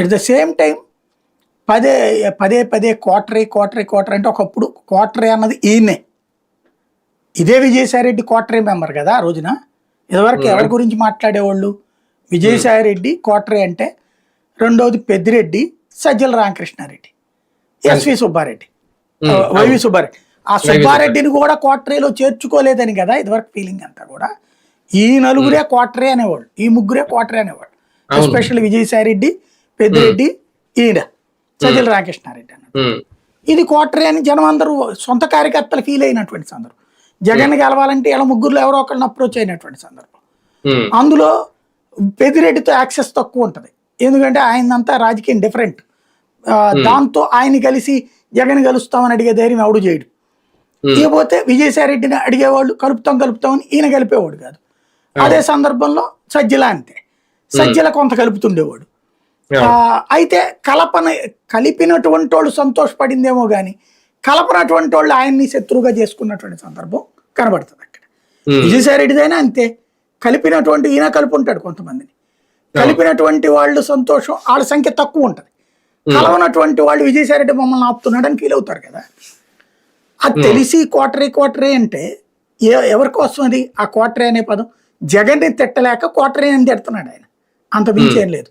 At the same time పదే పదే పదే కోటరీ కోటరీ కోటరీ అంటే ఒకప్పుడు కోటరీ అన్నది ఈయనే. ఇదే విజయసాయిరెడ్డి కోటరీ మెంబర్ కదా ఆ రోజున. ఇదివరకు ఎవరి గురించి మాట్లాడేవాళ్ళు? విజయసాయిరెడ్డి కోటరీ అంటే రెండవది పెద్దిరెడ్డి సజ్జల రామకృష్ణారెడ్డి ఎస్వి సుబ్బారెడ్డి. వైవి సుబ్బారెడ్డి. ఆ సుబ్బారెడ్డిని కూడా కోటరీలో చేర్చుకోలేదని కదా ఇదివరకు ఫీలింగ్ అంతా కూడా. ఈ నలుగురే కోటరీ అనేవాళ్ళు. ఈ ముగ్గురే కోటరీ అనేవాళ్ళు. ఎస్పెషల్ విజయసాయిరెడ్డి పెద్దిరెడ్డి ఈయన. సజ్జల రామకృష్ణారెడ్డి అన్నట్టు ఇది కోటరీ అని జనం అందరూ సొంత కార్యకర్తలు ఫీల్ అయినటువంటి సందర్భం. జగన్ గెలవాలంటే ఇలా ముగ్గురులో ఎవరో ఒకరిని అప్రోచ్ అయినటువంటి సందర్భం. అందులో పెద్దిరెడ్డితో యాక్సెస్ తక్కువ ఉంటుంది. ఎందుకంటే ఆయనంతా రాజకీయం డిఫరెంట్ దాంతో ఆయన కలిసి జగన్ కలుస్తామని అడిగే ధైర్యం ఎవడు చేయడు. ఇకపోతే విజయసాయి రెడ్డిని అడిగేవాళ్ళు కలుపుతాం కలుపుతామని ఈయన కలిపేవాడు కాదు. అదే సందర్భంలో సజ్జల అంతే. సజ్జల కొంత కలుపుతుండేవాడు. అయితే కలపన కలిపినటువంటి వాళ్ళు సంతోషపడిందేమో కానీ కలపనటువంటి వాళ్ళు ఆయన్ని శత్రువుగా చేసుకున్నటువంటి సందర్భం కనబడుతుంది అక్కడ. విజయసాయి రెడ్డిదైనా అంతే. కలిపినటువంటి ఈయన కలిపి ఉంటాడు కొంతమందిని కలిపినటువంటి వాళ్ళు సంతోషం వాళ్ళ సంఖ్య తక్కువ ఉంటుంది. కలవనటువంటి వాళ్ళు విజయసాయి రెడ్డి మమ్మల్ని ఆపుతున్నాడని ఫీల్ అవుతారు కదా. అది తెలిసి కోటరీ కోటరీ అంటే ఏ- ఎవరి కోసం అది? ఆ కోటరీ అనే పదం జగన్ని తిట్టలేక కోటరీ అని తిడుతున్నాడు ఆయన. అంత మించి ఏం లేదు.